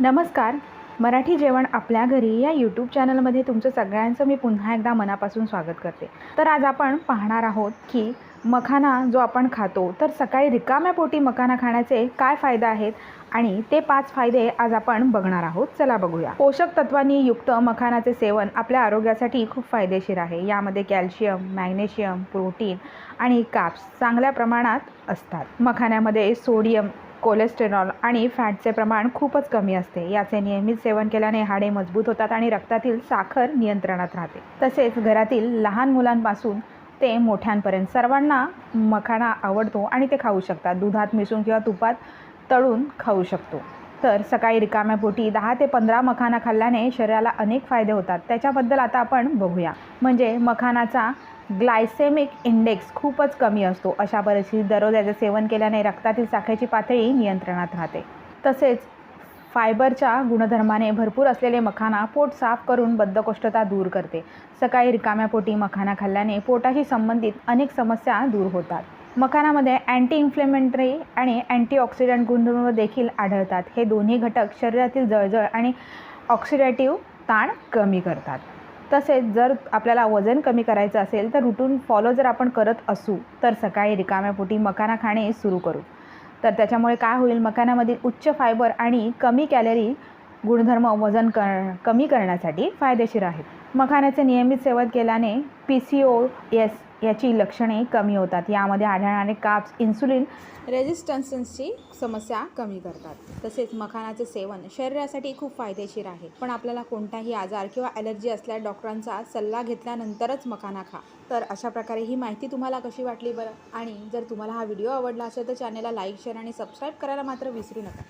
नमस्कार. मराठी जेवण आपल्या घरी या यूट्यूब चॅनलमध्ये तुमचं सगळ्यांचं मी पुन्हा एकदा मनापासून स्वागत करते. तर आज आपण पाहणार आहोत की मखाना जो आपण खातो तर सकाळी रिकाम्या पोटी मखाना खाण्याचे काय फायदे आहेत आणि ते पाच फायदे आज आपण बघणार आहोत. चला बघूया. पोषक तत्वांनी युक्त मखानाचे सेवन आपल्या आरोग्यासाठी खूप फायदेशीर आहे. यामध्ये कॅल्शियम मॅग्नेशियम प्रोटीन आणि काप्स चांगल्या प्रमाणात असतात. मखाण्यामध्ये सोडियम कोलेस्टेरॉल आणि फॅटचे प्रमाण खूपच कमी असते. याचे नियमित सेवन केल्याने हाडे मजबूत होतात आणि रक्तातील साखर नियंत्रणात राहते. तसेच घरातील लहान मुलांपासून ते मोठ्यांपर्यंत सर्वांना मखाणा आवडतो आणि ते खाऊ शकतात. दुधात मिसळून किंवा तुपात तळून खाऊ शकतो. तर सकाळी रिकाम्या पोटी दहा ते पंधरा मखाना खाल्ल्याने शरीराला अनेक फायदे होतात. त्याच्याबद्दल आता आपण बघूया. म्हणजे मखानाचा ग्लायसेमिक इंडेक्स खूपच कमी असतो. अशा परिस्थितीत दररोज याचे सेवन केल्याने रक्तातील साखरेची पातळी नियंत्रणात राहते. तसेच फायबरच्या गुणधर्माने भरपूर असलेले मखाना पोट साफ करून बद्धकोष्ठता दूर करते. सकाळी रिकाम्या पोटी मखाना खाल्ल्याने पोटाशी संबंधित अनेक समस्या दूर होतात. मखानामध्ये अँटी इन्फ्लेमेटरी आणि अँटीऑक्सिडंट गुणधर्म देखील आढळतात. हे दोन्ही घटक शरीरातील जळजळ आणि ऑक्सिडेटिव्ह ताण कमी करतात. तसेच जर आपल्याला वजन कमी करायचं असेल तर रुटून फॉलो जर आपण करत असू तर सकाळी रिकाम्या पोटी मखाना खाणे सुरू करू. तर त्याच्यामुळे काय होईल? मखानामधील उच्च फायबर आणि कमी कॅलरी गुणधर्म वजन कर कमी करण्यासाठी फायदेशीर आहेत. मखाण्याचे नियमित सेवन केल्याने पी सी ओ एस याची लक्षणे कमी होतात. यामध्ये आढळणारे काप्स इन्सुलिन रेजिस्टन्सची समस्या कमी करतात. तसेच मखानाचे सेवन शरीरासाठी खूप फायदेशीर आहे. पण आपल्याला कोणताही आजार किंवा ॲलर्जी असल्यास डॉक्टरांचा सल्ला घेतल्यानंतरच मखाना खा. तर अशा प्रकारे ही माहिती तुम्हाला कशी वाटली बरं? आणि जर तुम्हाला हा व्हिडिओ आवडला असेल तर चॅनलला लाईक शेअर आणि सबस्क्राईब करायला मात्र विसरू नका.